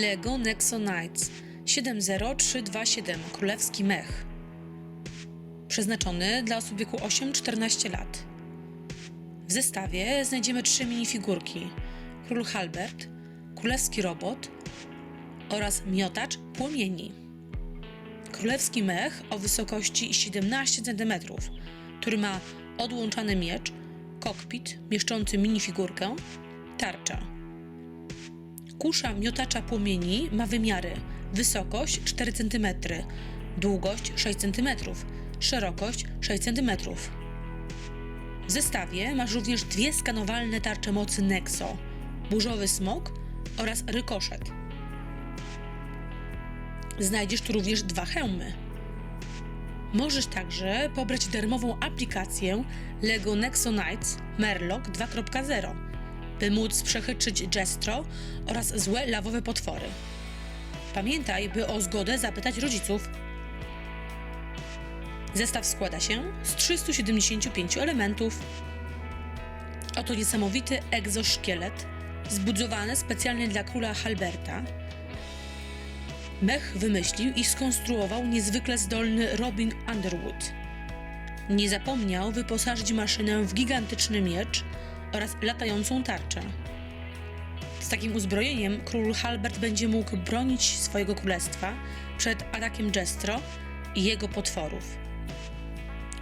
Lego Nexo Knights 70327 Królewski Mech. Przeznaczony dla osób wieku 8-14 lat. W zestawie znajdziemy trzy minifigurki: Król Halbert, Królewski Robot oraz Miotacz Płomieni. Królewski mech o wysokości 17 cm, który ma odłączany miecz, kokpit mieszczący minifigurkę, tarcza. Kusza miotacza płomieni ma wymiary wysokość 4 cm, długość 6 cm, szerokość 6 cm. W zestawie masz również dwie skanowalne tarcze mocy Nexo, burzowy smok oraz rykoszet. Znajdziesz tu również dwa hełmy. Możesz także pobrać darmową aplikację LEGO Nexo Knights Merlock 2.0, by móc przechytrzyć Jestro oraz złe lawowe potwory. Pamiętaj, by o zgodę zapytać rodziców. Zestaw składa się z 375 elementów. Oto niesamowity egzoszkielet, zbudowany specjalnie dla króla Halberta. Mech wymyślił i skonstruował niezwykle zdolny Robin Underwood. Nie zapomniał wyposażyć maszynę w gigantyczny miecz oraz latającą tarczę. Z takim uzbrojeniem król Halbert będzie mógł bronić swojego królestwa przed atakiem Jestro i jego potworów.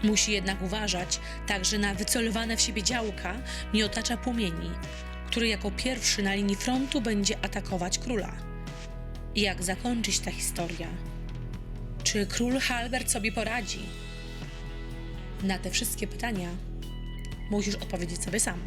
Musi jednak uważać także na wycelowane w siebie działka miotacza płomieni, który jako pierwszy na linii frontu będzie atakować króla. Jak zakończyć ta historia? Czy król Halbert sobie poradzi? Na te wszystkie pytania musisz odpowiedzieć sobie sam.